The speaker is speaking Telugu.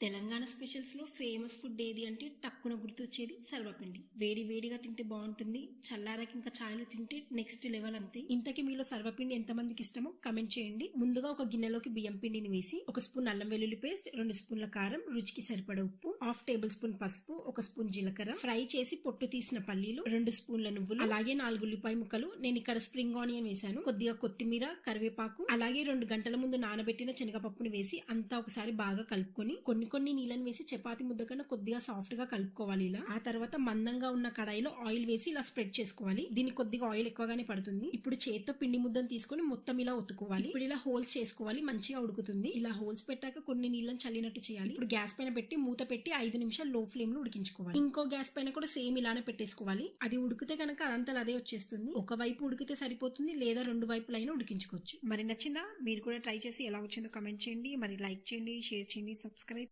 తెలంగాణ స్పెషల్స్లో ఫేమస్ ఫుడ్ ఏది అంటే టక్కున గుర్తొచ్చేది సర్వపిండి వేడి వేడిగా తింటే బాగుంటుంది చల్లారకి ఇంకా ఛాయలు తింటే నెక్స్ట్ లెవెల్ అంతే. ఇంతకీ మీలో సర్వపిండి ఎంతమందికి ఇష్టమో కమెంట్ చేయండి. ముందుగా ఒక గిన్నెలోకి బియ్యం పిండిని వేసి ఒక స్పూన్ అల్లం వెల్లుల్లి పేస్ట్ రెండు స్పూన్ల కారం రుచికి సరిపడ ఉప్పు హాఫ్ టేబుల్ స్పూన్ పసుపు ఒక స్పూన్ జీలకర్ర. ఫ్రై చేసి పొట్టు తీసిన పల్లీలు రెండు స్పూన్ల నువ్వులు అలాగే నాలుగు ఉల్లిపాయ ముక్కలు. నేను ఇక్కడ స్ప్రింగ్ ఆనియన్ వేశాను. కొద్దిగా కొత్తిమీర కరివేపాకు అలాగే రెండు గంటల ముందు నానబెట్టిన శనగపప్పును వేసి అంతా ఒకసారి బాగా కలుపుకొని కొన్ని కొన్ని నీళ్ళని వేసి చపాతి ముద్ద కన్నా కొద్దిగా సాఫ్ట్గా కలుపుకోవాలి ఇలా. ఆ తర్వాత మందంగా ఉన్న కడాయిలో ఆయిల్ వేసి ఇలా స్ప్రెడ్ చేసుకోవాలి. దీనికి కొద్దిగా ఆయిల్ ఎక్కువగానే పడుతుంది. ఇప్పుడు చేత్తో పిండి ముద్దను తీసుకొని మొత్తం ఇలా ఒత్తుకోవాలి. ఇప్పుడు ఇలా హోల్స్ చేసుకోవాలి. మంచిగా ఉడుకుతుంది. ఇలా హోల్స్ పెట్టాక కొన్ని నీళ్ళని చల్లినట్టు చేయాలి. ఇప్పుడు గ్యాస్ పైన పెట్టి మూత పెట్టి ఐదు నిమిషాలు లో ఫ్లేమ్లో ఉడికించుకోవాలి. ఇంకో గ్యాస్ పైన కూడా సేమ్ ఇలానే పెట్టేసుకోవాలి. అది ఉడికితే కనుక అదంతా అదే వచ్చేస్తుంది. ఒక వైపు ఉడికితే సరిపోతుంది లేదా రెండు వైపులైనా ఉడికించుకోవచ్చు. మరి నచ్చిందా? మీరు కూడా ట్రై చేసి ఎలా వచ్చిందో కమెంట్ చేయండి. మరి లైక్ చేయండి షేర్ చేయండి సబ్స్క్రైబ్